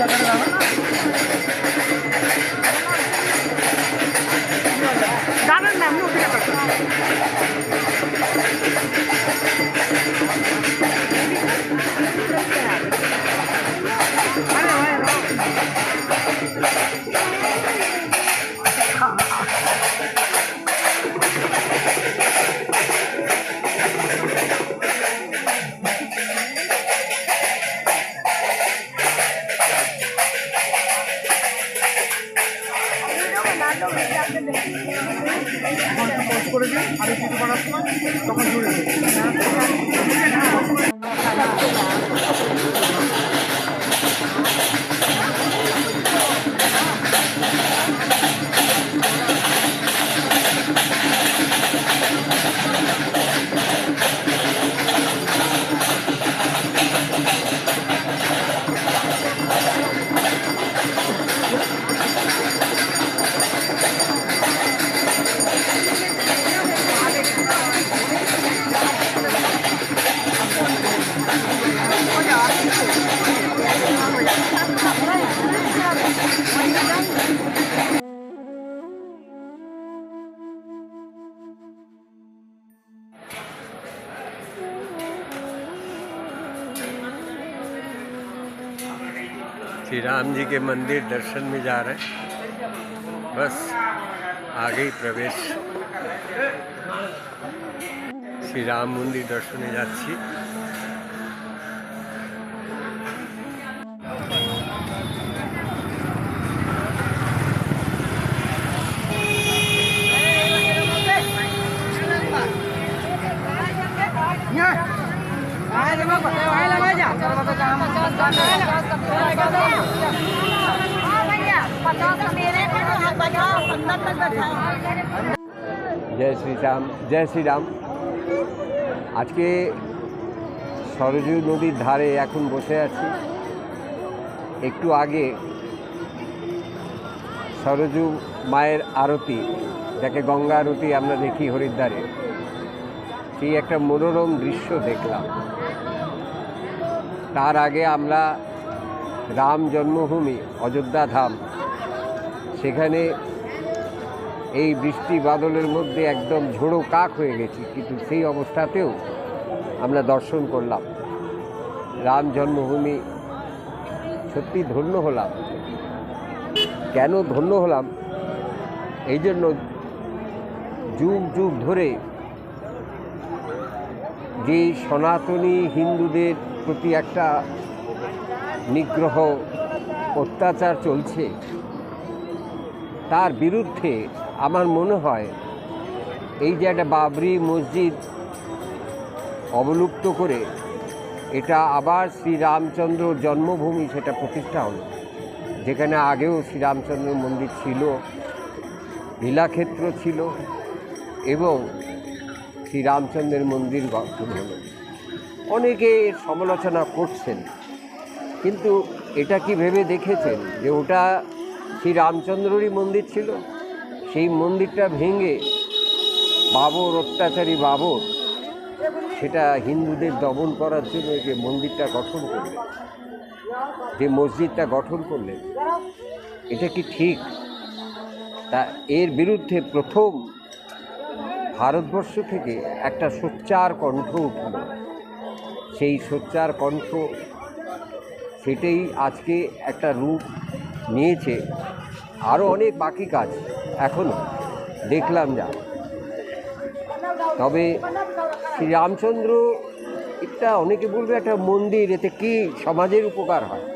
আপনি পোস্ট করে দিন আর কিছু করার সময় তখন জুড়ে দিন श्री राम जी के मंदिर दर्शन में जा रहे हैं बस आगे ही प्रवेश শ্রী রাম মন্দির দর্শনে যাচ্ছি पचास জয় শ্রীরাম জয় শ্রীরাম আজকে সরজু নদীর ধারে এখন বসে আছি। একটু আগে সরজু মায়ের আরতি, যাকে গঙ্গা আরতি আমরা দেখি হরিদ্বারে, সেই একটা মনোরম দৃশ্য দেখলাম। তার আগে আমরা রাম জন্মভূমি, অযোধ্যা ধাম। সেখানে এই বৃষ্টি বাদলের মধ্যে একদম ঝোড়ো কাক হয়ে গেছি, কিন্তু সেই অবস্থাতেও আমরা দর্শন করলাম। রাম জন্মভূমি সত্যি ধন্য হলাম। কেন ধন্য হলাম? এই জন্য যুগ যুগ ধরে যে সনাতনী হিন্দুদের প্রতি একটা নিগ্রহ অত্যাচার চলছে, তার বিরুদ্ধে আমার মনে হয় এই যে একটা বাবরি মসজিদ অবলুপ্ত করে এটা আবার শ্রীরামচন্দ্র জন্মভূমি সেটা প্রতিষ্ঠা হলো। যেখানে আগেও শ্রীরামচন্দ্র মন্দির ছিল লীলাক্ষেত্র ছিল এবং শ্রীরামচন্দ্রের মন্দির গঠন হলো। অনেকে এর সমালোচনা করছেন, কিন্তু এটা কি ভেবে দেখেছেন যে ওটা শ্রী রামচন্দ্ররই মন্দির ছিল? সেই মন্দিরটা ভেঙে বাবর অত্যাচারী বাবর সেটা হিন্দুদের দমন করার জন্য যে মন্দিরটা গঠন করলেন, যে মসজিদটা গঠন করলেন, এটা কি ঠিক? তা এর বিরুদ্ধে প্রথম ভারতবর্ষ থেকে একটা সোচ্চার কণ্ঠ উঠল। সেই সোচ্চার কণ্ঠ সেটাই আজকে একটা রূপ নিয়েছে। আরও অনেক বাকি কাজ এখনও দেখলাম যা। তবে শ্রী রামচন্দ্র এটা অনেকে বলবে একটা মন্দির, এতে কি সমাজের উপকার হয়?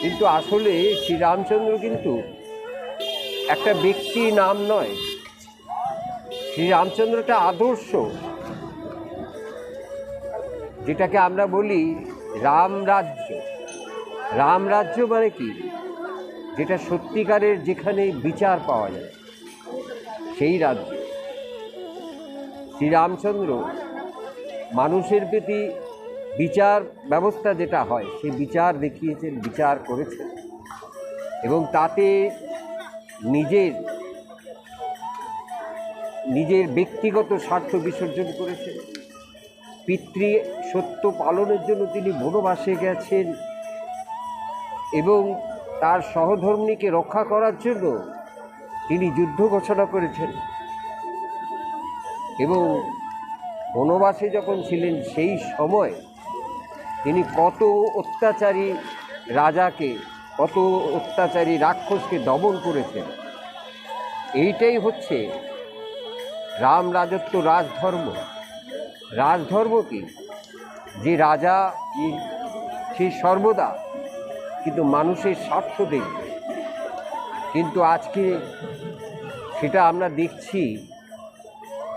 কিন্তু আসলে শ্রী রামচন্দ্র কিন্তু একটা ব্যক্তি নাম নয় শ্রী রামচন্দ্র একটা আদর্শ। যেটাকে আমরা বলি রামরাজ্য রামরাজ্য মানে কি? যেটা সত্যিকারের যেখানে বিচার পাওয়া যায়, সেই রাজ্য। শ্রীরামচন্দ্র মানুষের প্রতি বিচার ব্যবস্থা যেটা হয় সেই বিচার দেখিয়েছেন, বিচার করেছেন। এবং তাতে নিজের নিজের ব্যক্তিগত স্বার্থ বিসর্জন করেছেন। পিতৃ সত্য পালনের জন্য তিনি বনবাসে গেছেন এবং তার সহধর্মীকে রক্ষা করার জন্য তিনি যুদ্ধ ঘোষণা করেছেন। এবং বনবাসে যখন ছিলেন সেই সময় তিনি কত অত্যাচারী রাজাকে, কত অত্যাচারী রাক্ষসকে দমন করেছেন। এইটাই হচ্ছে রাম রাজত্ব, রাজধর্ম। রাজধর্ম কি? যে রাজা ই- সে সর্বদা কিন্তু মানুষের স্বার্থ দেখবে। কিন্তু আজকে সেটা আমরা দেখছি,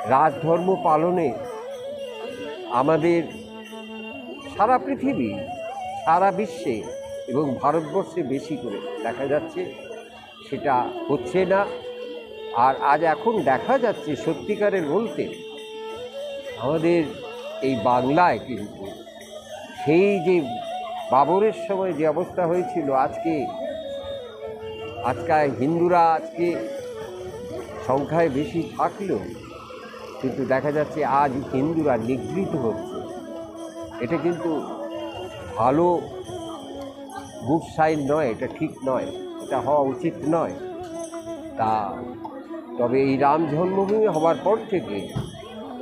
রাজধর্ম পালনে আমাদের সারা পৃথিবী, সারা বিশ্বে এবং ভারতবর্ষে বেশি করে দেখা যাচ্ছে, সেটা হচ্ছে না। আর আজ এখন দেখা যাচ্ছে সত্যিকারের বলতে আমাদের এই বাংলায় কিন্তু সেই যে বাবরের সময় যে অবস্থা হয়েছিল, আজকে আজকে হিন্দুরা আজকে সংখ্যায় বেশি থাকলেও কিন্তু দেখা যাচ্ছে আজ হিন্দুরা নিগৃহীত হচ্ছে। এটা কিন্তু ভালো গুড সাইন নয়, এটা ঠিক নয়, এটা হওয়া উচিত নয়। তা তবে এই রাম জন্মভূমি হওয়ার পর থেকে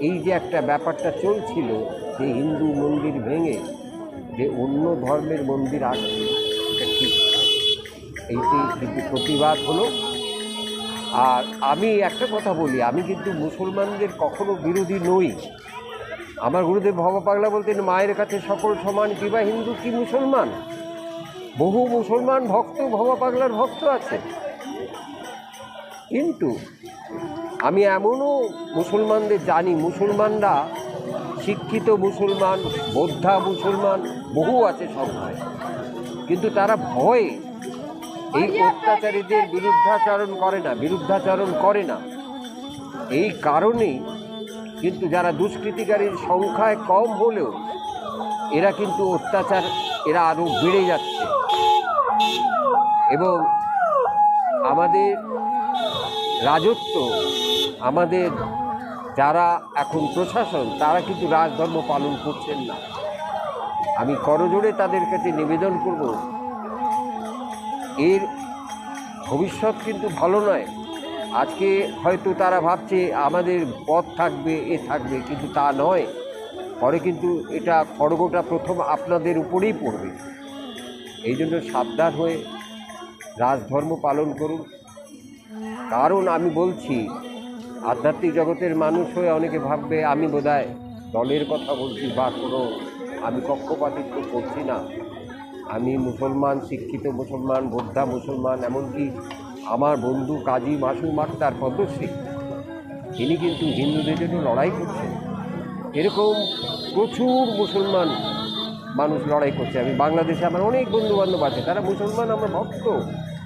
এই যে একটা ব্যাপারটা চলছিল যে হিন্দু মন্দির ভেঙে যে অন্য ধর্মের মন্দির আসছে এটা ঠিক এইটি কিন্তু প্রতিবাদ হলো। আর আমি একটা কথা বলি, আমি কিন্তু মুসলমানদের কখনো বিরোধী নই। আমার গুরুদেব ভবা পাগলা বলতেন, মায়ের কাছে সকল সমান, কিবা হিন্দু কি মুসলমান? বহু মুসলমান ভক্ত ভবা পাগলার ভক্ত আছে। কিন্তু আমি এমনও মুসলমানদের জানি মুসলমানরা শিক্ষিত মুসলমান বোদ্ধা মুসলমান বহু আছে সংখ্যায় কিন্তু তারা ভয়ে এই অত্যাচারীদের বিরুদ্ধাচরণ করে না বিরুদ্ধাচরণ করে না। এই কারণেই কিন্তু যারা দুষ্কৃতিকারীর সংখ্যায় কম হলেও এরা কিন্তু অত্যাচার এরা আরও বেড়ে যাচ্ছে। এবং আমাদের রাজত্ব। আমাদের যারা এখন প্রশাসন, তারা কিন্তু রাজধর্ম পালন করছেন না। আমি করজোড়ে তাদের কাছে নিবেদন করব। এর ভবিষ্যৎ কিন্তু ভালো নয়। আজকে হয়তো তারা ভাবছে, আমাদের পথ থাকবে, এ থাকবে, কিন্তু তা নয়। পরে কিন্তু এটা খড়গটা প্রথম আপনাদের উপরেই পড়বে। এই জন্য সাবধান হয়ে রাজধর্ম পালন করুন। কারণ আমি বলছি, আধ্যাত্মিক জগতের মানুষ হয়ে অনেকে ভাববে, আমি বোধহয় দলের কথা বলছি বা কোনো, আমি পক্ষপাতিত্ব করছি না। আমি মুসলমান, শিক্ষিত মুসলমান, বোদ্ধা মুসলমান, এমনকি আমার বন্ধু কাজী মাসুম আক্তার পদ্মশ্রী, তিনি কিন্তু হিন্দুদের জন্য লড়াই করছেন। এরকম প্রচুর মুসলমান মানুষ লড়াই করছে। আমি বাংলাদেশে আমার অনেক বন্ধু বান্ধব আছে, তারা মুসলমান, আমার ভক্ত।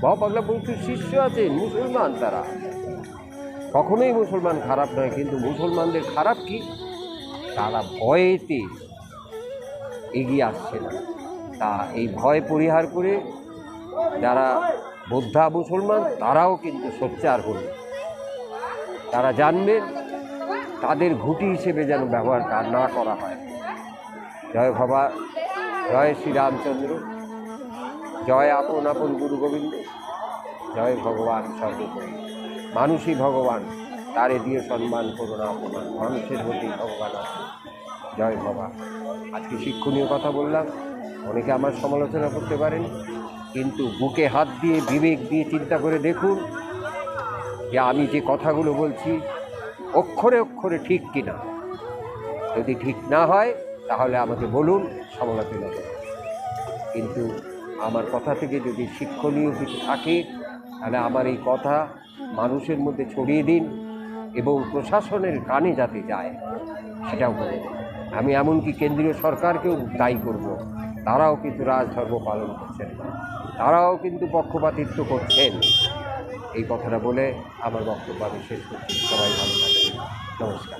বাবা পাগলা প্রচুর শিষ্য আছেন মুসলমান তারা। কখনোই মুসলমান খারাপ নয়, কিন্তু মুসলমানদের খারাপ কি? তারা ভয়েতে এগিয়ে আসছে না। তা এই ভয় পরিহার করে যারা বোদ্ধা মুসলমান, তারাও কিন্তু সোচ্চার হল। তারা জানবেন, তাদের ঘুঁটি হিসেবে যেন ব্যবহার না করা হয়। জয় ভবা, জয় শ্রীরামচন্দ্র। জয় আপন আপন গুরু গোবিন্দ, জয় ভগবান সর্বোপরি। মানুষই ভগবান, তারে দিয়ে সম্মান করো না অপমান। মানুষের মধ্যেই ভগবান আছে। জয় ভবা আজকে শিক্ষণীয় কথা বললাম, অনেকে আমার সমালোচনা করতে পারেন, কিন্তু বুকে হাত দিয়ে বিবেক দিয়ে চিন্তা করে দেখুন যে আমি যে কথাগুলো বলছি, অক্ষরে অক্ষরে ঠিক কিনা। যদি ঠিক না হয়, তাহলে আমাকে বলুন, সমালোচনা করুন। কিন্তু আমার কথা থেকে যদি শিক্ষণীয় কিছু থাকে, তাহলে আমার এই কথা মানুষের মধ্যে ছড়িয়ে দিন এবং প্রশাসনের কানে যাতে যায়, সেটাও করে আমি এমনকি কেন্দ্রীয় সরকারকেও দায়ী করব। তারাও কিন্তু রাজধর্ম পালন করছেন। তারাও কিন্তু পক্ষপাতিত্ব করছেন। এই কথাটা বলে আমার বক্তব্য আমি শেষ করছি। সবাই ভালো থাকবেন। নমস্কার।